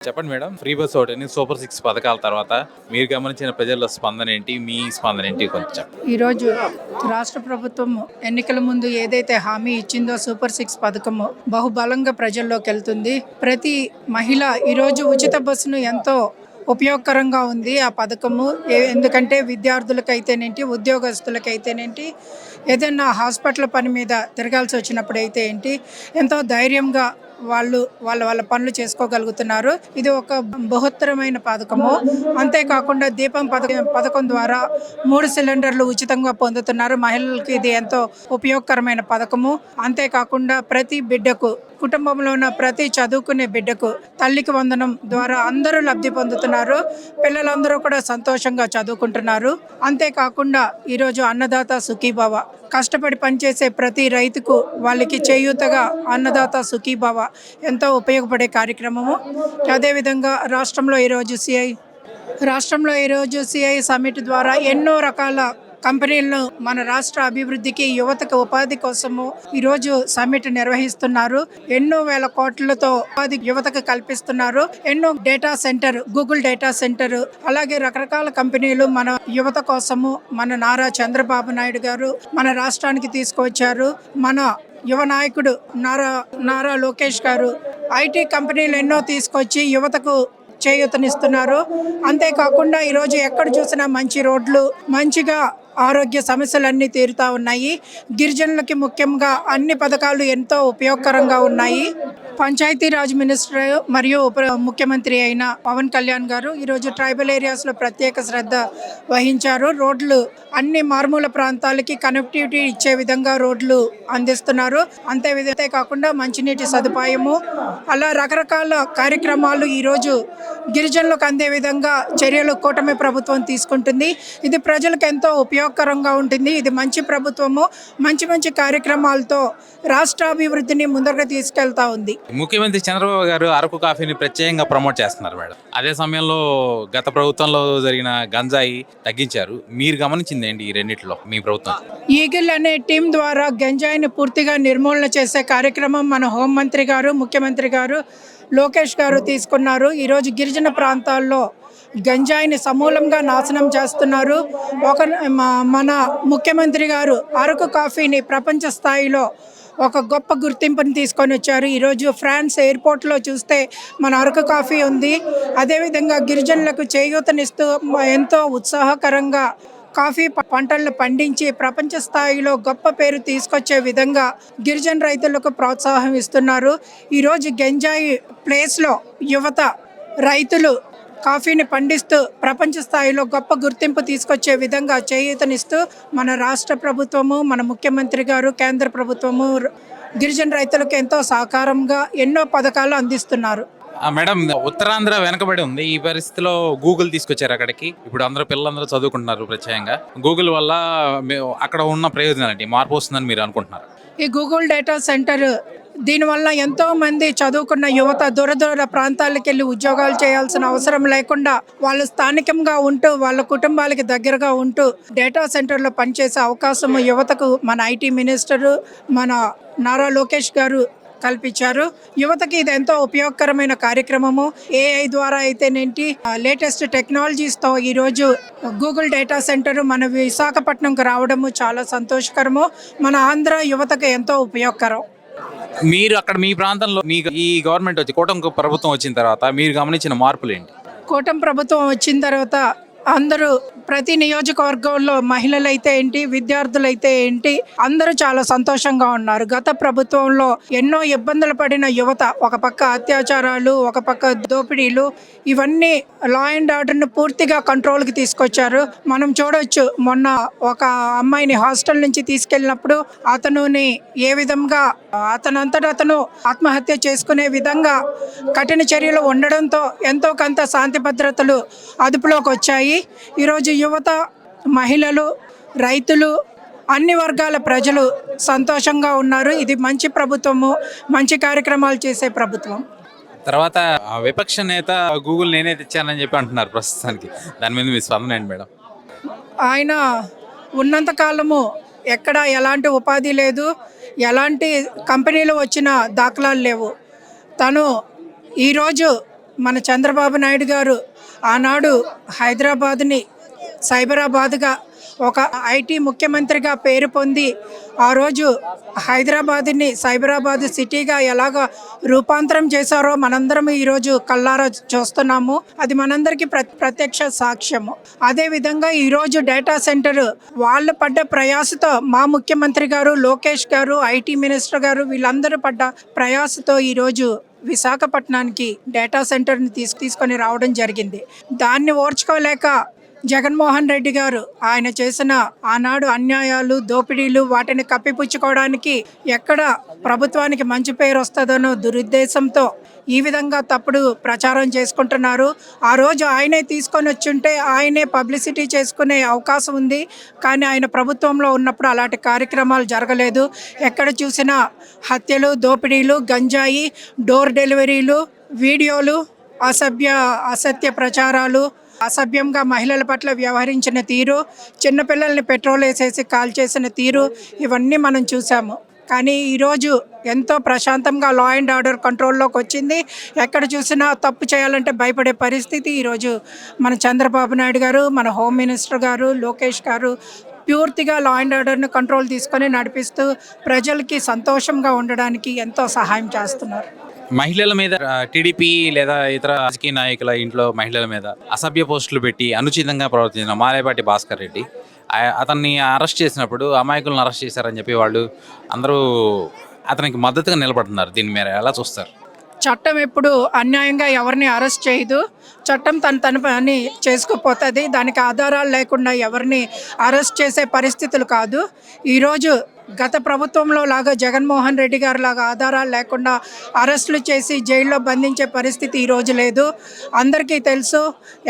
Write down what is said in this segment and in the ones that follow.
చెప్పండి madam. Free bus ఒకటి super six పథకాల తర్వాత మీరు గమనించిన ప్రజల స్పందన ఏంటి? మీ స్పందన ఏంటి? కొంచెం ఈరోజు రాష్ట్ర ప్రభుత్వం ఎన్నికల ముందు ఏదైతే హామీ ఇచ్చిందో సూపర్ సిక్స్ పథకము బహుబలంగా ప్రజల్లోకి వెళ్తుంది. ప్రతి మహిళ ఈరోజు ఉచిత బస్సును ఎంతో ఉపయోగకరంగా ఉంది ఆ పథకము. ఏ- ఎందుకంటే విద్యార్థులకైతేనేంటి ఉద్యోగస్తులకైతేనేంటి ఏదైనా హాస్పిటల్ పని మీద తిరగాల్సి వచ్చినప్పుడు అయితే ఏంటి ఎంతో ధైర్యంగా వాళ్ళు వాళ్ళ వాళ్ళ పనులు చేసుకోగలుగుతున్నారు. ఇది ఒక బహుత్తరమైన పథకము. అంతేకాకుండా దీపం పథకం పథకం ద్వారా మూడు సిలిండర్లు ఉచితంగా పొందుతున్నారు. మహిళలకి ఇది ఎంతో ఉపయోగకరమైన పథకము. అంతేకాకుండా ప్రతి బిడ్డకు కుటుంబంలో ఉన్న ప్రతి చదువుకునే బిడ్డకు తల్లికి వందనం ద్వారా అందరూ లబ్ధి పొందుతున్నారు. పిల్లలందరూ కూడా సంతోషంగా చదువుకుంటున్నారు. అంతేకాకుండా ఈరోజు అన్నదాత సుఖీభావ. కష్టపడి పనిచేసే ప్రతి రైతుకు వాళ్ళకి చేయూతగా అన్నదాత సుఖీభావ ఎంతో ఉపయోగపడే కార్యక్రమము. అదేవిధంగా రాష్ట్రంలో ఈరోజు సిఐ రాష్ట్రంలో ఈరోజు సిఐ సమిట్ ద్వారా ఎన్నో రకాల కంపెనీలను మన రాష్ట్ర అభివృద్ధికి యువతకు ఉపాధి కోసము ఈరోజు సమ్మిట్ నిర్వహిస్తున్నారు. ఎన్నో వేల కోట్లతో ఉపాధి యువతకు కల్పిస్తున్నారు. ఎన్నో data centre Google data centre అలాగే రకరకాల కంపెనీలు మన యువత కోసము మన నారా చంద్రబాబు నాయుడు గారు మన రాష్ట్రానికి తీసుకువచ్చారు. మన యువ నాయకుడు నారా నారా లోకేష్ గారు ఐటీ కంపెనీలు ఎన్నో తీసుకొచ్చి యువతకు చేయూతనిస్తున్నారు. అంతేకాకుండా ఈరోజు ఎక్కడ చూసినా మంచి రోడ్లు మంచిగా ఆరోగ్య సమస్యలన్నీ తీరుతా ఉన్నాయి. గిరిజనులకి ముఖ్యంగా అన్ని పథకాలు ఎంతో ఉపయోగకరంగా ఉన్నాయి. పంచాయతీరాజ్ మినిస్టర్ మరియు ఉప ముఖ్యమంత్రి అయిన పవన్ కళ్యాణ్ గారు ఈరోజు ట్రైబల్ ఏరియాస్లో ప్రత్యేక శ్రద్ధ వహించారు. రోడ్లు అన్ని మారుమూల ప్రాంతాలకి కనెక్టివిటీ ఇచ్చే విధంగా రోడ్లు అందిస్తున్నారు. అంతే విధంగా కాకుండా మంచినీటి సదుపాయము అలా రకరకాల కార్యక్రమాలు ఈరోజు గిరిజనులకు అందే విధంగా చర్యలు కూటమి ప్రభుత్వం తీసుకుంటుంది. ఇది ప్రజలకు ఎంతో ఉపయోగకరంగా ఉంటుంది. ఇది మంచి ప్రభుత్వము. మంచి మంచి కార్యక్రమాలతో రాష్ట్రాభివృద్ధిని ముందరగా తీసుకెళ్తా ఉంది. ముఖ్యమంత్రి చంద్రబాబు గారు అరకు కాఫీని ప్రత్యేకంగా ప్రమోట్ చేస్తున్నారు మేడం. అదే సమయంలో గత ప్రభుత్వంలో జరిగిన గంజాయి తగ్గించారు. మీరు గమనించింది ఏంటి ఈ రెండిట్లో మీ ప్రభుత్వం? ఈగిల్ అనే టీం ద్వారా గంజాయిని పూర్తిగా నిర్మూలన చేసే కార్యక్రమం మన హోంమంత్రి గారు ముఖ్యమంత్రి గారు లోకేష్ గారు తీసుకున్నారు. ఈరోజు గిరిజన ప్రాంతాల్లో గంజాయిని సమూలంగా నాశనం చేస్తున్నారు. ఒక మన ముఖ్యమంత్రి గారు అరకు కాఫీని ప్రపంచ స్థాయిలో ఒక గొప్ప గుర్తింపుని తీసుకొని వచ్చారు. ఈరోజు ఫ్రాన్స్ ఎయిర్పోర్ట్లో చూస్తే మన అరకు కాఫీ ఉంది. అదేవిధంగా గిరిజనులకు చేయూతనిస్తూ ఎంతో ఉత్సాహకరంగా కాఫీ పంటలను పండించి ప్రపంచ స్థాయిలో గొప్ప పేరు తీసుకొచ్చే విధంగా గిరిజన రైతులకు ప్రోత్సాహం ఇస్తున్నారు. ఈరోజు గంజాయి ప్లేస్లో యువత రైతులు కాఫీని పండిస్తూ ప్రపంచ స్థాయిలో గొప్ప గుర్తింపు తీసుకొచ్చే విధంగా చేయూతనిస్తూ మన రాష్ట్ర ప్రభుత్వము మన ముఖ్యమంత్రి గారు కేంద్ర ప్రభుత్వము గిరిజన రైతులకు ఎంతో సహకారంగా ఎన్నో పథకాలు అందిస్తున్నారు. మేడం ఉత్తరాంధ్ర వెనకబడి ఉంది. ఈ పరిస్థితిలో గూగుల్ తీసుకొచ్చారు అక్కడికి. ఇప్పుడు అందరూ పిల్లలందరూ చదువుకుంటున్నారు ప్రత్యేకంగా. గూగుల్ వల్ల అక్కడ ఉన్న ప్రయోజనాలు ఏంటి? మార్పు వస్తుందని మీరు అనుకుంటున్నారు? ఈ గూగుల్ డేటా సెంటర్ దీనివల్ల ఎంతో మంది చదువుకున్న యువత దూర దూర ప్రాంతాలకు వెళ్ళి ఉద్యోగాలు చేయాల్సిన అవసరం లేకుండా వాళ్ళు స్థానికంగా ఉంటూ వాళ్ళ కుటుంబాలకి దగ్గరగా ఉంటూ డేటా సెంటర్లో పనిచేసే అవకాశం యువతకు మన ఐటీ మినిస్టరు మన నారా లోకేష్ గారు కల్పించారు. యువతకి ఇది ఎంతో ఉపయోగకరమైన కార్యక్రమము. ఏఐ ద్వారా అయితేనేంటి లేటెస్ట్ టెక్నాలజీస్తో ఈరోజు గూగుల్ డేటా సెంటర్ మన విశాఖపట్నంకు రావడము చాలా సంతోషకరము. మన ఆంధ్ర యువతకు ఎంతో ఉపయోగకరం. మీరు అక్కడ మీ ప్రాంతంలో మీ ఈ గవర్నమెంట్ వచ్చి కూటమి ప్రభుత్వం వచ్చిన తర్వాత మీరు గమనించిన మార్పులు ఏంటి? కూటమి ప్రభుత్వం వచ్చిన తర్వాత అందరూ ప్రతి నియోజకవర్గంలో మహిళలైతే ఏంటి విద్యార్థులైతే ఏంటి అందరూ చాలా సంతోషంగా ఉన్నారు. గత ప్రభుత్వంలో ఎన్నో ఇబ్బందులు పడిన యువత ఒక పక్క అత్యాచారాలు ఒక పక్క దోపిడీలు ఇవన్నీ లా అండ్ ఆర్డర్ను పూర్తిగా కంట్రోల్కి తీసుకొచ్చారు. మనం చూడవచ్చు మొన్న ఒక అమ్మాయిని హాస్టల్ నుంచి తీసుకెళ్ళినప్పుడు అతనుని ఏ విధంగా అతనంతట అతను ఆత్మహత్య చేసుకునే విధంగా కఠిన చర్యలు ఉండడంతో ఎంతో కొంత శాంతి భద్రతలు అదుపులోకి వచ్చాయి. ఈరోజు యువత మహిళలు రైతులు అన్ని వర్గాల ప్రజలు సంతోషంగా ఉన్నారు. ఇది మంచి ప్రభుత్వము మంచి కార్యక్రమాలు చేసే ప్రభుత్వం. తర్వాత విపక్ష నేత గూగుల్ నేనే తెచ్చానని చెప్పి అంటున్నారు ప్రస్తుతానికి. దాని మీద మీ స్పందన ఏంటి మేడం? ఆయన ఉన్నంత కాలము ఎక్కడ ఎలాంటి ఉపాధి లేదు. ఎలాంటి కంపెనీలు వచ్చిన దాఖలాలు లేవు. తను ఈరోజు మన చంద్రబాబు నాయుడు గారు ఆనాడు హైదరాబాద్ని సైబరాబాద్గా ఒక ఐటీ ముఖ్యమంత్రిగా పేరు పొంది ఆ రోజు హైదరాబాద్ని సైబరాబాద్ సిటీగా ఎలాగ రూపాంతరం చేశారో మనందరం ఈరోజు కల్లారా చూస్తున్నాము. అది మనందరికీ ప్ర ప్రత్యక్ష సాక్ష్యము. అదేవిధంగా ఈరోజు డేటా సెంటర్ వాళ్ళు పడ్డ ప్రయాసతో మా ముఖ్యమంత్రి గారు లోకేష్ గారు ఐటీ మినిస్టర్ గారు వీళ్ళందరూ పడ్డ ప్రయాసతో ఈరోజు విశాఖపట్నానికి డేటా సెంటర్ని తీసు తీసుకొని రావడం జరిగింది. దాన్ని ఓర్చుకోలేక జగన్మోహన్ రెడ్డి గారు ఆయన చేసిన ఆనాడు అన్యాయాలు దోపిడీలు వాటిని కప్పిపుచ్చుకోవడానికి ఎక్కడ ప్రభుత్వానికి మంచి పేరు వస్తుందనో దురుద్దేశంతో ఈ విధంగా తప్పుడు ప్రచారం చేసుకుంటున్నారు. ఆ రోజు ఆయనే తీసుకొని వచ్చుంటే ఆయనే పబ్లిసిటీ చేసుకునే అవకాశం ఉంది. కానీ ఆయన ప్రభుత్వంలో ఉన్నప్పుడు అలాంటి కార్యక్రమాలు జరగలేదు. ఎక్కడ చూసినా హత్యలు దోపిడీలు గంజాయి డోర్ డెలివరీలు వీడియోలు అసభ్య అసత్య ప్రచారాలు అసభ్యంగా మహిళల పట్ల వ్యవహరించిన తీరు చిన్నపిల్లల్ని పెట్రోల్ వేసేసి కాల్ చేసిన తీరు ఇవన్నీ మనం చూసాము కానీ ఈరోజు ఎంతో ప్రశాంతంగా లా అండ్ ఆర్డర్ కంట్రోల్లోకి వచ్చింది. ఎక్కడ చూసినా తప్పు చేయాలంటే భయపడే పరిస్థితి. ఈరోజు మన చంద్రబాబు నాయుడు గారు మన హోమ్ మినిస్టర్ గారు లోకేష్ గారు పూర్తిగా లా అండ్ ఆర్డర్ని కంట్రోల్ తీసుకొని నడిపిస్తూ ప్రజలకి సంతోషంగా ఉండడానికి ఎంతో సహాయం చేస్తున్నారు. మహిళల మీద టీడీపీ లేదా ఇతర రాజకీయ నాయకుల ఇంట్లో మహిళల మీద అసభ్య పోస్టులు పెట్టి అనుచితంగా ప్రవర్తించిన మాలేపాటి భాస్కర్ రెడ్డి అతన్ని అరెస్ట్ చేసినప్పుడు అమాయకులను అరెస్ట్ చేశారని చెప్పి వాళ్ళు అందరూ అతనికి మద్దతుగా నిలబడుతున్నారు. దీని మీద ఎలా చూస్తారు? చట్టం ఎప్పుడు అన్యాయంగా ఎవరిని అరెస్ట్ చేయదు. చట్టం తన తన పని చేసుకుపోతుంది. దానికి ఆధారాలు లేకుండా ఎవరిని అరెస్ట్ చేసే పరిస్థితులు కాదు. ఈరోజు గత ప్రభుత్వంలో లాగా జగన్మోహన్ రెడ్డి గారు లాగా ఆధారాలు లేకుండా అరెస్టులు చేసి జైల్లో బంధించే పరిస్థితి ఈరోజు లేదు. అందరికీ తెలుసు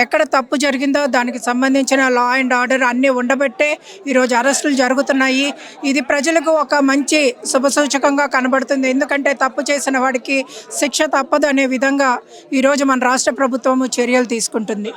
ఎక్కడ తప్పు జరిగిందో దానికి సంబంధించిన లా అండ్ ఆర్డర్ అన్నీ ఉండబట్టే ఈరోజు అరెస్టులు జరుగుతున్నాయి. ఇది ప్రజలకు ఒక మంచి శుభసూచకంగా కనబడుతుంది. ఎందుకంటే తప్పు చేసిన వాడికి శిక్ష తప్పదు అనే విధంగా ఈరోజు మన రాష్ట్ర ప్రభుత్వము చర్యలు తీసుకుంటుంది.